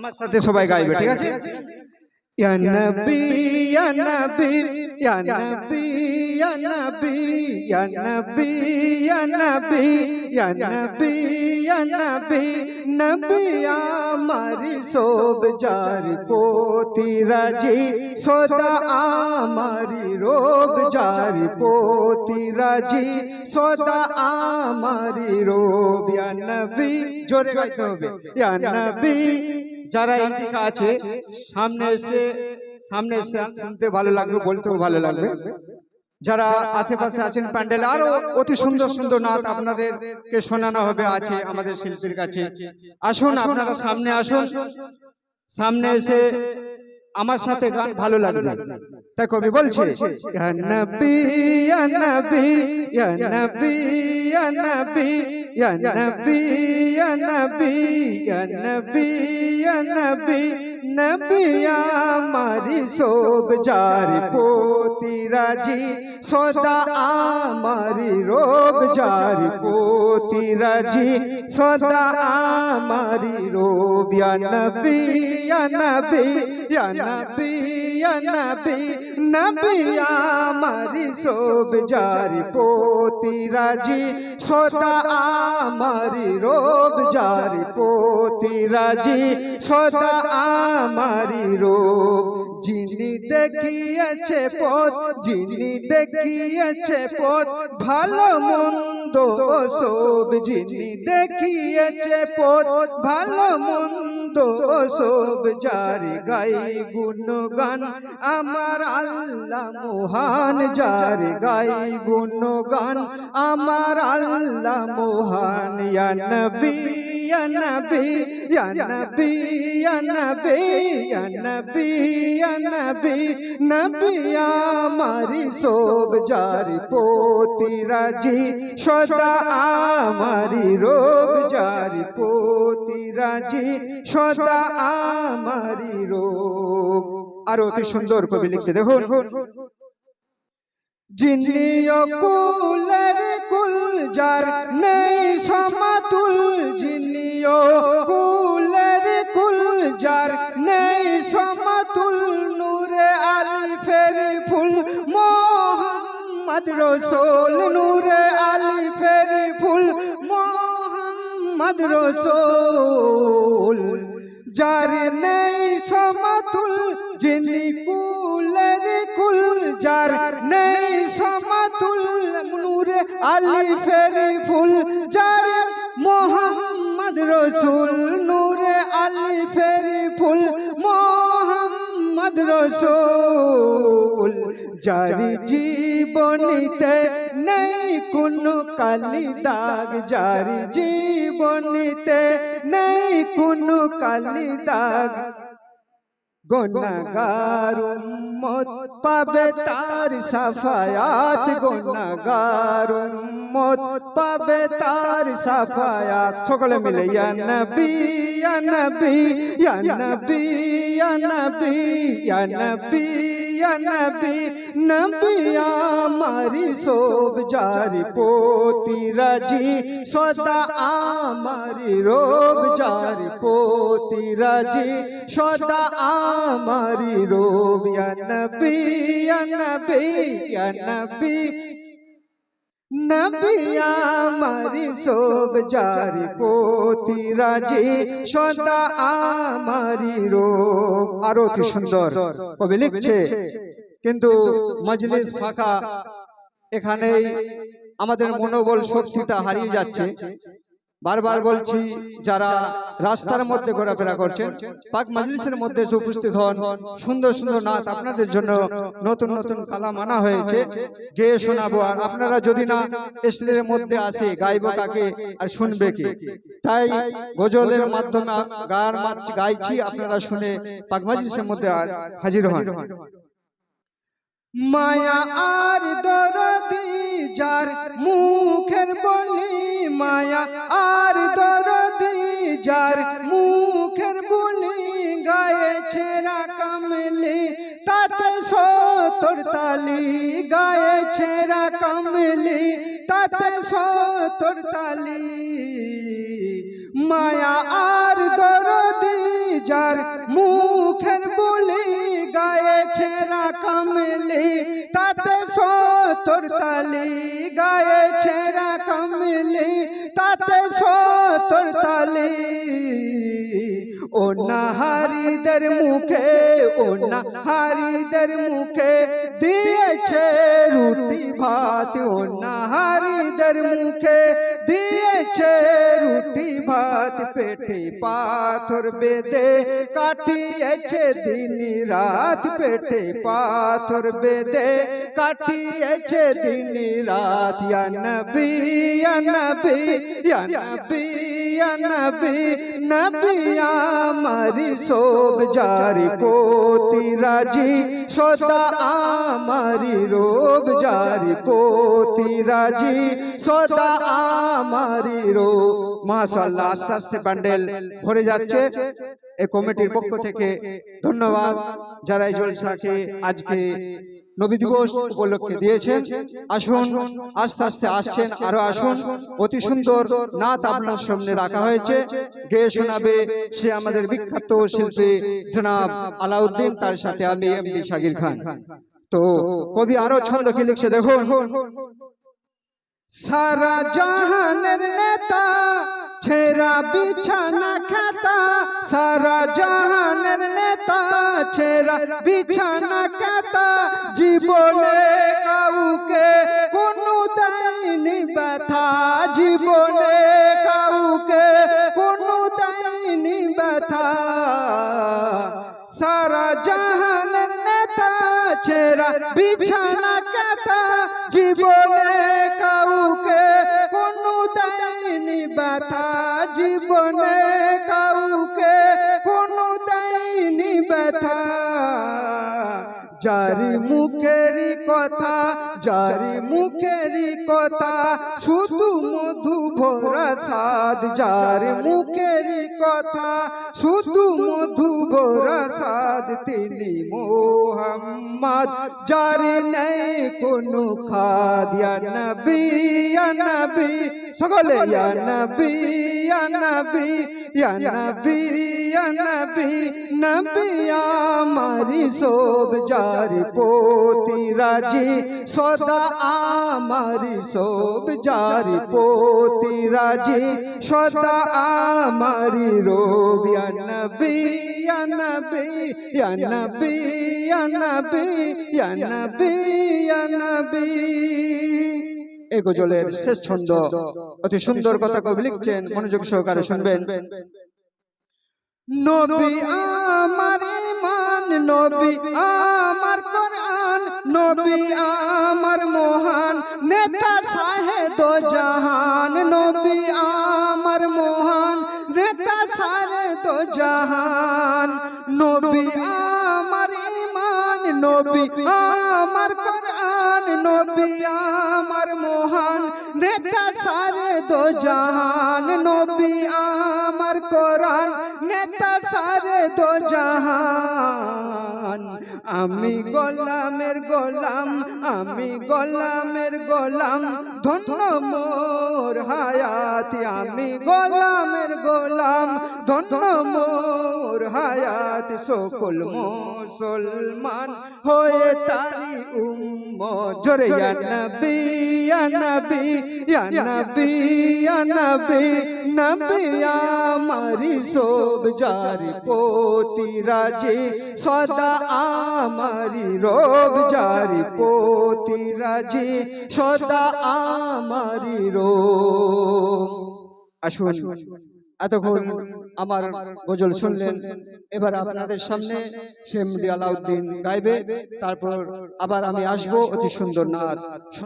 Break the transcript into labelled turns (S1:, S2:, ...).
S1: আমার সাথে সবাই গাইবে ঠিক আছে ইয়া নবী ইয়া নবী ইয়া নবী ইয়া নবী ইয়া নবী ইয়া নবী ইয়া নবী ইয়া নবী নবী আমারি সব যার পোতি রাজি সদা আমারি রোব যার পোতি রাজি সদা আমারি রোব ইয়া নবী জোরে গাইতে হবে ইয়া নবী যারা এই দিকে আছে সামনে এসে সামনে এসে শুনতে ভালো লাগবে বলতেও ভালো লাগবে। যারা আশেপাশে আছেন প্যান্ডেল আরও অতি সুন্দর সুন্দর নাচ আপনাদেরকে শোনানো হবে আছে আমাদের শিল্পীর কাছে। আসুন আপনারা সামনে আসুন। সামনে এসে আমার সাথে গান ভালো লাগবে। তাই কবি বলছে নবী নবী নবী নবী या नबी या नबी या नबी या नबी नबिया मारी सोब जारी पोती राज़ी सौदा मारी रोब जारी पोती राज़ी सौदा मारी रोब या नबी या नबी या नबी ইয়া নবী নবী আমারি সব যার পোতি রাজি, সদা আমারি রোব যার পোতি রাজি, সদা আমারি রোব। যিনি দেখিয়েছে পথ, যিনি দেখিয়েছে পথ, ভালো মন্দ সব, যিনি দেখিয়েছে পথ, ভালো মন্দ সব যার গাই গুণগান আমার আল্লাহ মহান যার গাই গুণগান আমার আল্লাহ মহান ইয়া নবী ya nabi ya nabi ya nabi ya nabi ya nabi nabi ya mari sob jari poti raji সদা amari rob jari poti raji সদা amari rob আরও অতি সুন্দর কবি লিখছে দেখুন জিন্দিও কুলজার নেই সমাতুল জিন্দিও কুলের কুলজার নেই সমাতুল নূরে আলিফের ফুল মোহাম্মদ রসুল নূরে আলিফের ফুল মোহাম্মদ রসুল যার নেই যিনি কুলের কুল যার নেই সমাতুল নূরে আলি ফেরি ফুল, যার মোহাম্মদ রসুল নূরে আলি ফেরি ফুল, মোহাম্মদ রসুল, যারি জীবনীতে নেই কোনো কালি দাগ, যারি জীবনীতে নেই কোনো কালি দাগ। গুনাগার উম্মত পাবে তার সাফায়াত। গুনাগার উম্মত পাবে তার সাফায়াত। সকলে মিলে, ইয়া নবী ইয়া নবী ইয়া নবী ইয়া নবী ইয়া নবী ইয়া নবী নবী আমারি সব জারি পোতি রাজি, সদা আমারি রোগ জারি পোতি রাজি, সদা আমারি রোগ ইয়া নবী ইয়া নবী ইয়া নবী নবী মারি সব জারি পোতি রাজি, সদা আমারি রো আরও কি সুন্দর কবি লিখছে। কিন্তু মজলিস ফাঁকা, এখানেই আমাদের মনোবল শক্তিটা হারিয়ে যাচ্ছে। বারবার বলছি যারা রাস্তার মধ্যে ঘোরাফেরা করছেন পাক মজলিসের মধ্যে এসে উপস্থিত হন সুন্দর সুন্দর নাচ আপনাদের জন্য নতুন নতুন কালাম আনা হয়েছে। গেয়ে শোনাবো আর আপনারা যদি না স্টেজের মধ্যে আসে গাইব কাকে আর শুনবে কে? তাই গজলের মাধ্যমে গান গাইছি আপনারা শুনে পাক মজলিসের মধ্যে হাজির হন। মায়া আর দরদি যার মুখের বলি, মায়া আর দরদি যার মুখের বলি গায়েছে কামলি, তাতে সতর তালি গায়েছে কামলি, তাতে সতর তালি। মায়া আর ओना हारी दर मुखे ओना हारी दर मुखे दिए छे रूटी भात ओना हारी दर मुखे दिए छे रूटी भात, पेटी पाथर बेदे काटिए छे दिन रात, पेटे पाथर बेदे काटिए छे दिन रात, या नबी या नबी या नबी। ইয়া নবী নবী আমারি সব জারি পোতি রাজি, সদা আমারি রোব জারি পোতি রাজি, সদা আমারি রো মাশাআল্লাহ, আস্তে আস্তে প্যান্ডেল ভরে যাচ্ছে। এই কমিটির পক্ষ থেকে ধন্যবাদ। যারা এই জলসাকে আজকে নবী দিবস উপলক্ষে দিয়েছেন। আসুন আস্তে আস্তে আসছেন আরও আসুন। অতি সুন্দর নাত আপনার সামনে রাখা হয়েছে। গেয়ে শোনাবে সে আমাদের বিখ্যাত শিল্পী জনাব আলাউদ্দিন তার সাথে আমি এমডি শাকির খান। তো কবি আরও ছন্দ কি লিখছে। দেখুন। সারা জাহানের নেতা ছেঁড়া বিছানা খাতা সারা জাহানের নেতা ছেঁড়া বিছানা খাতা জীবনে কাউকে কোনো দেয়নি ব্যথা জীবনে কাউকে কোনো দেয়নি ব্যথা সারা জাহানের নেতা ছেঁড়া বিছানা কাতা জীবনে দেয়নি ব্যথা যারি মুখেরই কথা, যারি মুখেরই কথা, শুধু মধু ভরা সাদ যার মুখেরই কথা, শুধু মধু ভরা সাদ তিনি মোহাম্মদ। যার নেই কোনো খাদ, ইয়া নবী ইয়া নবী। সকলে, ইয়া নবী ইয়া নবী ইয়া নবী। নবী নবী আমারি সব যারি পোতি রাজি। সদা আমারি সব যারি পোতি রাজি। সদা আমারি রোব নবী এই গজলের শেষ ছন্দ। অতি সুন্দর কথা কবি লিখছেন, মনোযোগ সহকারে শুনবেন। নবী আমার ইমান নবী আমার কোরআন নবী আমার মহান নেতা সাহে দো জাহান নবী আমার মহান নেতা সারে দো জাহান নবী আমার ইমান নবী আমার কোরআন নবী আমার মহান। নেতা সারে দো জাহান। নবী আমার কোরআন। নেতা সারে দো জাহান। আমি গোলামের গোলাম, আমি গোলামের গোলাম। ধন্য মোর হায়াতি, আমি গোলামের গোলাম। ধন্য মোর হায়াত, সকল মুসলমান হয়ে তারি উম্মত জোরে ইয়া নবী ইয়া নবী ইয়া নবী ইয়া নবী নবী আমারি সব জারি পোতি রাজি সদা আমারি রোব জারি পোতি রাজি সদা আমারি রোব। আসুন। এতক্ষণ আমার গজল শুনলেন। এবার আপনাদের সামনে শেমডি আলাউদ্দিন গাইবে, তারপর আবার আমি আসব অতি সুন্দর নাচ।